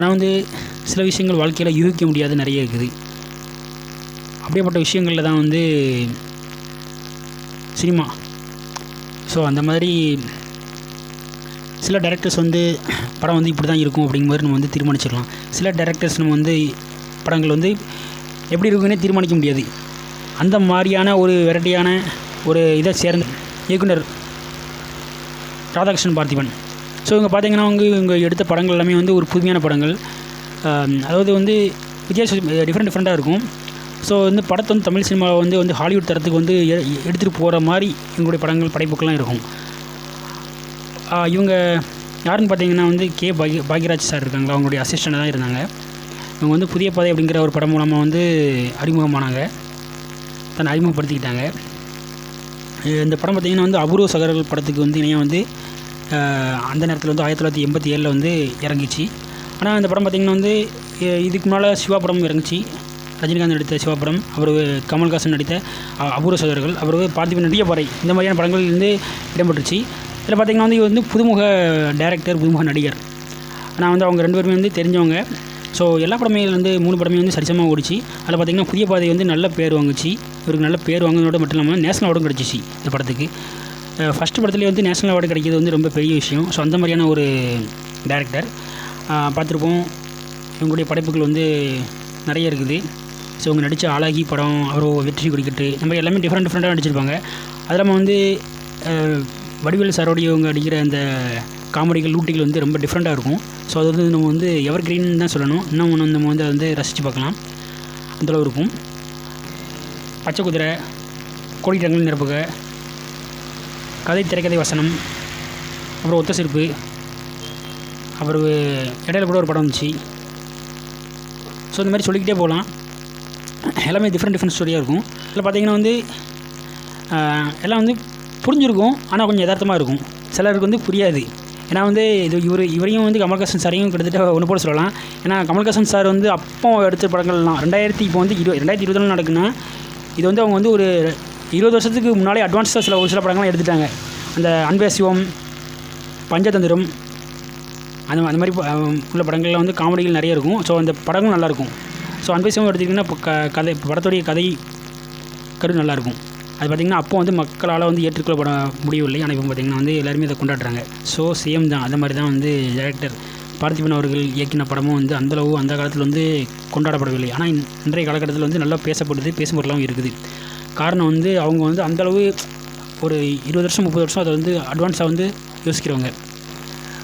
ஆனால் வந்து சில விஷயங்கள் வாழ்க்கையில் யூகிக்க முடியாத நிறைய இருக்குது. அப்படியேப்பட்ட விஷயங்களில் தான் வந்து சினிமா. ஸோ அந்த மாதிரி சில டேரக்டர்ஸ் வந்து படம் வந்து இப்படி தான் இருக்கும் அப்படிங்கிற மாதிரி நம்ம வந்து தீர்மானிச்சிடலாம். சில டேரக்டர்ஸ் நம்ம வந்து படங்கள் வந்து எப்படி இருக்குன்னே தீர்மானிக்க முடியாது. அந்த மாதிரியான ஒரு வெரைட்டியான ஒரு இதை சேர்ந்த இயக்குனர் ராதாகிருஷ்ணன் பார்த்திபன். ஸோ இங்கே பார்த்தீங்கன்னா வந்து இவங்க எடுத்த படங்கள் எல்லாமே வந்து ஒரு புதுமையான படங்கள். அதாவது வந்து வித்தியாச டிஃப்ரெண்ட் டிஃப்ரெண்ட்டாக இருக்கும். ஸோ வந்து படத்தை வந்து தமிழ் சினிமாவை வந்து வந்து ஹாலிவுட் தரத்துக்கு வந்து எ- எடுத்துகிட்டு போகிற மாதிரி இவங்களுடைய படங்கள் படைப்புக்கெல்லாம் இருக்கும். இவங்க யாருன்னு பார்த்தீங்கன்னா வந்து கே பாகி பாக்யராஜ் சார் இருக்காங்களா அவங்களுடைய அசிஸ்டண்ட்டாக தான் இருந்தாங்க. இவங்க வந்து புதிய பாதை அப்படிங்கிற ஒரு படம் மூலமாக வந்து அறிமுகமானாங்க. தன்னை அறிமுகப்படுத்திக்கிட்டாங்க. இந்த படம் பார்த்திங்கன்னா வந்து அபூர்வ சகர்கள் படத்துக்கு வந்து இணையாக வந்து அந்த நேரத்தில் வந்து ஆயிரத்தி தொள்ளாயிரத்தி எண்பத்தி ஏழில் வந்து இறங்கிச்சு. ஆனால் இந்த படம் பார்த்திங்கன்னா வந்து இதுக்கு முன்னால் சிவா படம் இறங்குச்சு. ரஜினிகாந்த் நடித்த சிவா படம் அவர் கமல்ஹாசன் நடித்த அ- அபூர்வ சோதர்கள் அவர் பார்த்திபன் நடிக பாறை இந்த மாதிரியான படங்கள் வந்து இடம்பெற்றுச்சு. இதில் பார்த்திங்கன்னா வந்து இவர் வந்து புதுமுக டைரக்டர் புதுமுக நடிகர். ஆனால் வந்து அவங்க ரெண்டு பேருமே வந்து தெரிஞ்சவங்க. ஸோ எல்லா படமே வந்து மூணு படமே வந்து சரிசமாக ஓடிச்சு. அதில் பார்த்திங்கன்னா புதிய பாதை வந்து நல்ல பேர் வாங்குச்சு. இவருக்கு நல்ல பேர் வாங்கினதோட மட்டும் இல்லாமல் நேஷனல் அவார்டும் கிடச்சிச்சு இந்த படத்துக்கு. ஃபஸ்ட்டு படத்துலேயே வந்து நேஷனல் அவார்டு கிடைக்கிறது வந்து ரொம்ப பெரிய விஷயம். ஸோ அந்த மாதிரியான ஒரு டேரக்டர் பார்த்துருப்போம். இவங்களுடைய படைப்புகள் வந்து நிறைய இருக்குது. ஸோ இவங்க நடித்த அழகி படம் அப்புறம் வெற்றி கொடிக்கட்டு இந்த மாதிரி எல்லாமே டிஃப்ரெண்ட் டிஃப்ரெண்ட்டாக நடிச்சிருப்பாங்க. அது இல்லாமல் வந்து வடிவேல் சாரோடைய இவங்க அடிக்கிற அந்த காமெடிகள் லூட்டிகள் வந்து ரொம்ப டிஃப்ரெண்ட்டாக இருக்கும். ஸோ அது வந்து நம்ம வந்து எவர் கிரீன் தான் சொல்லணும். இன்னும் ஒன்று நம்ம வந்து அதை வந்து ரசித்து பார்க்கலாம். அந்தளவு இருக்கும். பச்சை குதிரை கோடிட்டங்கள் நிரப்புக. கதை திரைக்கதை வசனம் அப்புறம் ஒத்த சிரிப்பு அப்புறம் இடையில கூட ஒரு படம் வந்துச்சு. ஸோ இந்த மாதிரி சொல்லிக்கிட்டே போகலாம். எல்லாமே டிஃப்ரெண்ட் டிஃப்ரெண்ட் ஸ்டோரியாக இருக்கும். இதில் பார்த்தீங்கன்னா வந்து எல்லாம் வந்து புரிஞ்சிருக்கும் ஆனால் கொஞ்சம் யதார்த்தமாக இருக்கும். சிலருக்கு வந்து புரியாது. ஏன்னா வந்து இது இவர் இவரையும் வந்து கமல்ஹாசன் சாரையும் கிட்டத்தட்ட ஒன்று போல சொல்லலாம். ஏன்னா கமல்ஹாசன் சார் வந்து அப்போ எடுத்த படங்கள்லாம் ரெண்டாயிரத்தி இப்போ வந்து இரு ரெண்டாயிரத்தி இருபதுல நடக்குன்னா இது வந்து அவங்க வந்து ஒரு இருபது வருஷத்துக்கு முன்னாலே அட்வான்ஸாக சில ஒரு சில படங்கள்லாம் எடுத்துட்டாங்க. அந்த அன்பே சிவம் பஞ்சதந்திரம் அந்த அந்த மாதிரி உள்ள படங்கள்லாம் வந்து காமெடிகள் நிறைய இருக்கும். ஸோ அந்த படங்களும் நல்லாயிருக்கும் ஸோ அன்பே சிவம் எடுத்திங்கன்னா இப்போ க கதை இப்போ படத்துடைய கதை கரு நல்லாயிருக்கும் அது பார்த்திங்கன்னா அப்போ வந்து மக்களால் வந்து ஏற்றுக்கொள்ளப்பட முடியவில்லை. ஆனால் இப்போ பார்த்திங்கன்னா வந்து எல்லாருமே அதை கொண்டாடுறாங்க. ஸோ சேம் தான் அந்த மாதிரி தான் வந்து டேரக்டர் பார்த்திபன் அவர்கள் இயக்கின படமும் வந்து அந்தளவு அந்த காலத்தில் வந்து கொண்டாடப்படவில்லை. ஆனால் இன்றைய காலகட்டத்தில் வந்து நல்லா பேசப்படுது பேசும் பொருளாகவும் இருக்குது. காரணம் வந்து அவங்க வந்து அந்தளவு ஒரு இருபது வருஷம் முப்பது வருஷம் அதை வந்து அட்வான்ஸாக வந்து யோசிக்கிறவங்க.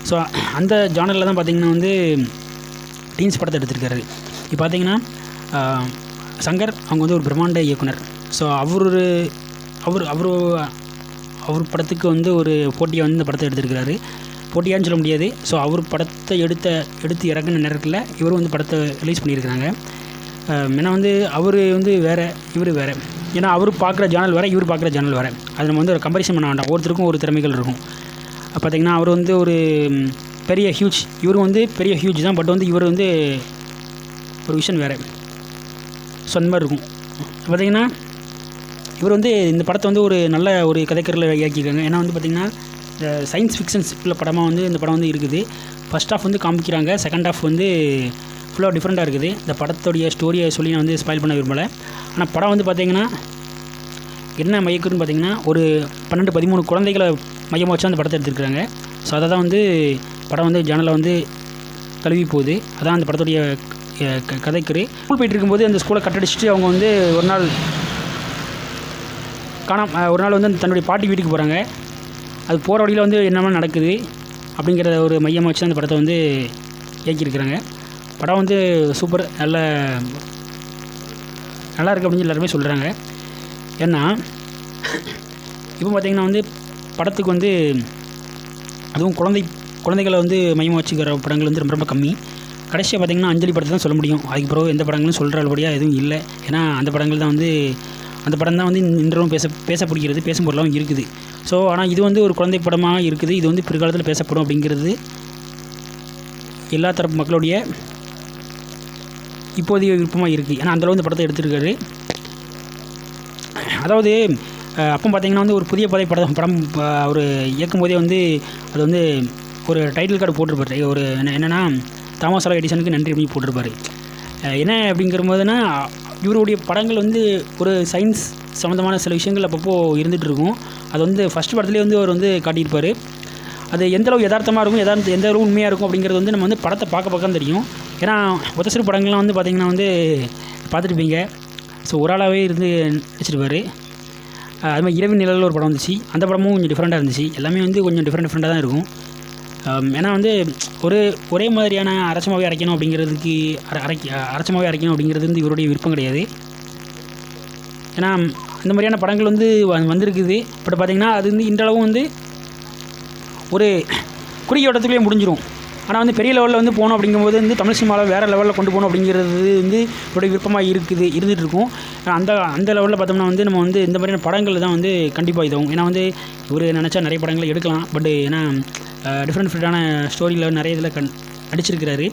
ஸோ அந்த ஜானரில் தான் பார்த்திங்கன்னா வந்து டீன்ஸ் படத்தை எடுத்திருக்காரு. இப்போ பார்த்தீங்கன்னா சங்கர் அவங்க வந்து ஒரு பிரம்மாண்ட இயக்குனர். ஸோ அவர் அவர் அவர் அவர் படத்துக்கு வந்து ஒரு போட்டியாக வந்து இந்த படத்தை எடுத்திருக்கிறாரு. போட்டியான்னு சொல்ல முடியாது. ஸோ அவர் படத்தை எடுத்த எடுத்து இறக்குன நேரத்தில் இவரும் வந்து படத்தை ரிலீஸ் பண்ணியிருக்கிறாங்க. ஆஹ், ஏன்னா வந்து அவர் வந்து வேறு இவர் வேறு. ஏன்னா அவர் பார்க்குற ஜேனல் வேறு இவர் பார்க்குற ஜேனல் வேறு. அது நம்ம வந்து ஒரு கம்பரிசன் பண்ண வேண்டாம். ஒருத்தருக்கும் ஒரு திறமைகள் இருக்கும். பார்த்திங்கன்னா அவர் வந்து ஒரு பெரிய ஹியூஜ் இவரும் வந்து பெரிய ஹியூஜ் தான் பட் வந்து இவர் வந்து ஒரு விஷன் வேறு. ஸோ அந்த மாதிரி இருக்கும். பார்த்திங்கன்னா இவர் வந்து இந்த படத்தை வந்து ஒரு நல்ல ஒரு கதைக்கரில் இயக்கியிருக்காங்க. ஏன்னா வந்து பார்த்திங்கன்னா இந்த சயின்ஸ் ஃபிக்ஷன்ஸ் உள்ள படமாக வந்து இந்த படம் வந்து இருக்குது. ஃபர்ஸ்ட் ஆஃப் வந்து காமிக்கிறாங்க. செகண்ட் ஆஃப் வந்து ஃபுல்லாக டிஃப்ரெண்ட்டாக இருக்குது. இந்த படத்துடைய ஸ்டோரியை சொல்லி நான் வந்து ஸ்பாயில் பண்ண விரும்பலை. ஆனால் படம் வந்து பார்த்திங்கன்னா என்ன மயக்குன்னு பார்த்திங்கன்னா ஒரு பன்னெண்டு பதிமூணு குழந்தைகளை மையமாக வச்சு அந்த படத்தை எடுத்துருக்குறாங்க. ஸோ அதை தான் வந்து படம் வந்து ஜனலில் வந்து கழுவி போகுது. அதான் அந்த படத்துடைய க- கதைக்கரு. ஸ்கூல் போயிட்டு இருக்கும்போது அந்த ஸ்கூலை கட்டடிச்சுட்டு அவங்க வந்து ஒரு நாள் காணாம ஒரு நாள் வந்து தன்னுடைய பாட்டி வீட்டுக்கு போகிறாங்க அது போகிற வழியில் வந்து என்னென்ன நடக்குது அப்படிங்கிற ஒரு மையமாக வச்சு அந்த படத்தை வந்து இயக்கியிருக்கிறாங்க. படம் வந்து சூப்பர் நல்ல நல்லா இருக்குது அப்படின்னு எல்லாருமே சொல்கிறாங்க ஏன்னா இப்போ பார்த்தீங்கன்னா வந்து படத்துக்கு வந்து அதுவும் குழந்தை குழந்தைகளை வந்து மையமாக வச்சுக்கிற படங்கள் வந்து ரொம்ப ரொம்ப கம்மி. கடைசியாக பார்த்தீங்கன்னா அஞ்சலி படத்தை தான் சொல்ல முடியும். அதுக்கு பிறகு எந்த படங்களும் சொல்கிற அளபடியாக எதுவும் இல்லை. ஏன்னா அந்த படங்கள் தான் வந்து அந்த படம் தான் வந்து இன்றவும் பேச பேச பிடிக்கிறது பேசும் பொருளாகவும் இருக்குது. ஸோ ஆனால் இது வந்து ஒரு குழந்தை படமாக இருக்குது. இது வந்து பிற்காலத்தில் பேசப்படும் அப்படிங்கிறது எல்லா தரப்பு மக்களுடைய இப்போதைய விருப்பமாக இருக்குது. ஏன்னா அந்தளவு இந்த படத்தை எடுத்திருக்காரு. அதாவது அப்போ பார்த்தீங்கன்னா வந்து ஒரு புதிய பதை படம் படம் அவர் இயக்கும் போதே வந்து அது வந்து ஒரு டைட்டில் கார்டு போட்டிருப்பார். ஒரு என்ன- என்னென்னா தாமஸ் ஆல்வா எடிசனுக்கு நன்றி அப்படின்னு போட்டிருப்பாரு. என்ன அப்படிங்கிற போதுனா இவருடைய படங்கள் வந்து ஒரு சயின்ஸ் சம்மந்தமான சில விஷயங்கள் அப்பப்போ இருந்துகிட்ருக்கும் அது வந்து ஃபஸ்ட் படத்துலேயே வந்து அவர் வந்து காட்டியிருப்பார். அது எந்த அளவு யதார்த்தமாக இருக்கும் எதார்த்த எந்த அளவு உண்மையாக இருக்கும் அப்படிங்கிறது வந்து நம்ம வந்து படத்தை பார்க்க பார்க்க தெரியும். ஏன்னா ஒத்தசிறு படங்கள்லாம் வந்து பார்த்திங்கன்னா வந்து பார்த்துருப்பீங்க ஸோ ஒரு ஆளாகவே இருந்து நடிச்சிருப்பார். அது மாதிரி இரவு நிழலில் ஒரு படம் வந்துச்சு. அந்த படமும் கொஞ்சம் டிஃப்ரெண்ட்டாக இருந்துச்சு. எல்லாமே வந்து கொஞ்சம் டிஃப்ரெண்ட் டிஃப்ரெண்ட்டாக தான் இருக்கும். ஏன்னா வந்து ஒரு ஒரே மாதிரியான அரைச்சமாகவே அரைக்கணும் அப்படிங்கிறதுக்கு அரை அரைக்க அரைச்சமாகவே அரைக்கணும் அப்படிங்கிறது வந்து இவருடைய விருப்பம் கிடையாது. ஏன்னா அந்த மாதிரியான படங்கள் வந்து வந்திருக்குது. பட் பார்த்திங்கன்னா அது வந்து இன்றளவும் வந்து ஒரு குறுகிய வட்டத்துக்குள்ளேயே முடிஞ்சிடும் ஆனால் வந்து பெரிய லெவலில் வந்து போகணும் அப்படிங்கும்போது வந்து தமிழ் சினிமாவில் வேறு லெவலில் கொண்டு போகணும் அப்படிங்கிறது வந்து இவருடைய விருப்பமாக இருக்குது இருந்துகிட்டு இருக்கும். அந்த அந்த லெவலில் பார்த்தோம்னா வந்து நம்ம வந்து இந்த மாதிரியான படங்கள் தான் வந்து கண்டிப்பாக இதாகும். ஏன்னா வந்து இவர் நினச்சா நிறைய படங்களை எடுக்கலாம். பட் ஏன்னா டிஃப்ரெண்ட் டிஃப்ரெண்ட்டான ஸ்டோரியில் நிறைய இதில் கண் அடிச்சிருக்கிறாரு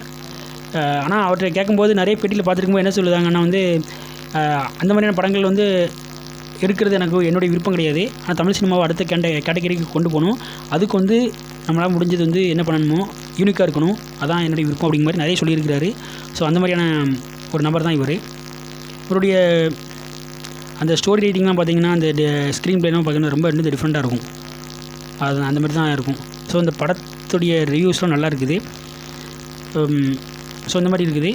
ஆனால் அவர்கிட்ட கேட்கும்போது நிறைய பெட்டியில் பார்த்துருக்கும்போது என்ன சொல்லுதாங்கன்னா வந்து அந்த மாதிரியான படங்கள் வந்து எடுக்கிறது எனக்கு என்னுடைய விருப்பம் கிடையாது. ஆனால் தமிழ் சினிமாவை அடுத்த கேண்ட கேட்டகரிக்கு கொண்டு போகணும். அதுக்கு வந்து நம்மளால் முடிஞ்சது வந்து என்ன பண்ணணுமோ யூனிக்காக இருக்கணும். அதான் என்னுடைய விருப்பம் அப்படிங்கிற மாதிரி நிறைய சொல்லியிருக்கிறாரு. ஸோ அந்த மாதிரியான ஒரு நபர் தான் இவர். இவருடைய அந்த ஸ்டோரி ரைட்டிங்லாம் பார்த்தீங்கன்னா அந்த ஸ்க்ரீன் பிளேலாம் பார்த்தீங்கன்னா ரொம்ப இன்னும் டிஃப்ரெண்ட்டாக இருக்கும். அது அந்த மாதிரி தான் இருக்கும். ஸோ இந்த படத்துடைய ரிவ்யூஸ்லாம் நல்லா இருக்குது. Um, ஸோ இந்த மாதிரி இருக்குது.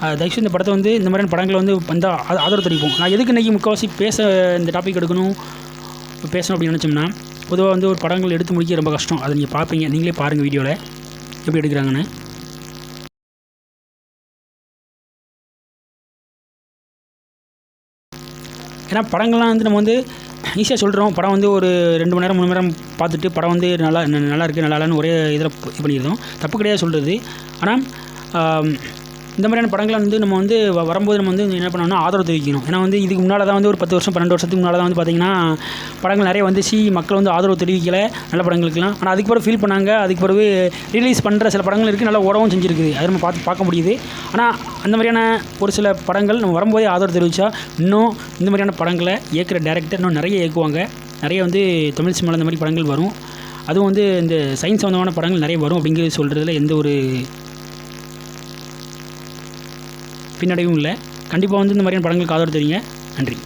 தயவுசெய்து இந்த படத்தை வந்து இந்த மாதிரியான படங்களை வந்து வந்தால் ஆ- ஆதரவு தெரிவிப்போம். நான் எதுக்கு இன்றைக்கி முக்கால்வாசி பேச இந்த டாபிக் எடுக்கணும்? இப்போ பேசணும் அப்படின்னு நினச்சோம்னா பொதுவாக வந்து ஒரு படங்கள் எடுத்து முடிக்க ரொம்ப கஷ்டம். அதை நீங்கள் பார்ப்பீங்க நீங்களே பாருங்கள் வீடியோவில் எப்படி எடுக்கிறாங்கன்னு. ஏன்னா படங்கள்லாம் வந்து நம்ம வந்து ஈஸியாக சொல்கிறோம் படம் வந்து ஒரு ரெண்டு மணி நேரம் மூணு நேரம் பார்த்துட்டு படம் வந்து நல்லா நல்லா இருக்குது நல்லா இல்லைன்னு ஒரே இதில் இது பண்ணிடுறோம். தப்பு கிடையாது சொல்கிறது ஆனால் இந்த மாதிரியான படங்களை வந்து நம்ம வந்து வரும்போது நம்ம வந்து என்ன பண்ணணும்னா ஆதரவு தெரிவிக்கணும். ஏன்னா வந்து இதுக்கு முன்னால் தான் வந்து ஒரு பத்து வருஷம் பன்னெண்டு வருஷத்துக்கு முன்னால் தான் வந்து பார்த்திங்கன்னா படங்கள் நிறைய வந்துச்சு. மக்கள் வந்து ஆதரவு தெரிவிக்கலை நல்ல படங்களுக்குலாம் ஆனால் அதுக்கு பிறகு ஃபீல் பண்ணாங்க. அதுக்கு பிறகு ரிலீஸ் பண்ணுற சில படங்கள் இருக்குது நல்லா ஓடவும் செஞ்சுருக்குது. அதை நம்ம பார்த்து பார்க்க முடியுது. ஆனால் அந்த மாதிரியான ஒரு சில படங்கள் நம்ம வரும்போதே ஆதரவு தெரிவித்தா இன்னும் இந்த மாதிரியான படங்களை இயக்கிற டேரக்டர் இன்னும் நிறைய இயக்குவாங்க. நிறைய வந்து தமிழ் சினிமாவில் இந்த மாதிரி படங்கள் வரும். அதுவும் வந்து இந்த சயின்ஸ் சம்மந்தமான படங்கள் நிறைய வரும் அப்படிங்கிறது சொல்கிறதுல எந்த ஒரு பின்னடைவும் இல்லை. கண்டிப்பாக வந்து இந்த மாதிரியான படங்களுக்கு ஆதரவு தெரியுங்க நன்றி.